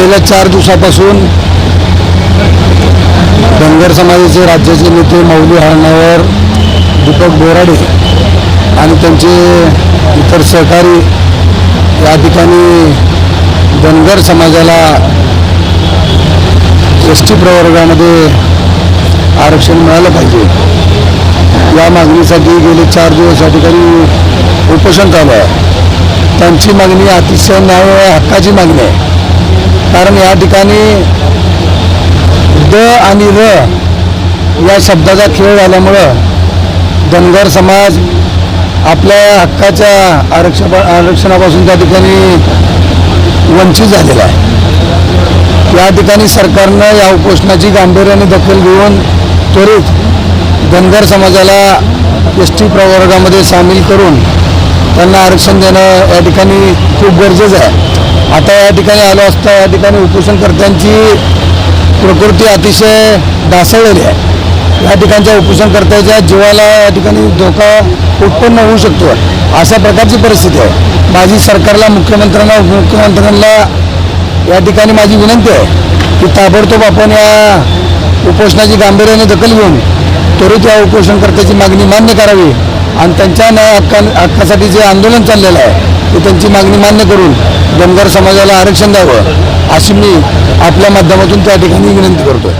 गेल्या चार दिवसापासून धनगर समाजाचे राज्याचे नेते मौली हरणावर दीपक बोराडे आणि त्यांचे इतर सहकारी या ठिकाणी धनगर समाजाला एस टी प्रवर्गामध्ये आरक्षण मिळालं पाहिजे. या मागणीसाठी गेले चार दिवस या ठिकाणी उपोषण चालू आहे. त्यांची मागणी अतिशय न्याय हक्काची मागणी आहे. कारण या ठिकाणी द आणि र या शब्दाचा खेळ झाल्यामुळं धनगर समाज आपल्या हक्काच्या आरक्ष आरक्षणापासून त्या ठिकाणी वंचित झालेला आहे. या ठिकाणी सरकारनं या उपोषणाची गांभीर्याने दखल घेऊन त्वरित धनगर समाजाला एस टी प्रवर्गामध्ये सामील करून त्यांना आरक्षण देणं या ठिकाणी खूप गरजेचं आहे. आता या ठिकाणी आलो असता या ठिकाणी उपोषणकर्त्यांची प्रकृती अतिशय ढासळलेली आहे. या ठिकाणच्या उपोषणकर्त्याच्या जीवाला या ठिकाणी धोका उत्पन्न होऊ शकतो. अशा प्रकारची परिस्थिती आहे. माझी सरकारला मुख्यमंत्र्यांना उपमुख्यमंत्र्यांना या ठिकाणी माझी विनंती आहे की ताबडतोब आपण या उपोषणाची गांभीर्याने दखल घेऊन त्वरित या उपोषणकर्त्याची मागणी मान्य करावी आणि त्यांच्या न्याय हक्का हक्कासाठी जे आंदोलन चाललेलं आहे ते त्यांची मागणी मान्य करून धनगर समाजाला आरक्षण द्यावं अशी मी आपल्या माध्यमातून त्या ठिकाणी विनंती करतोय.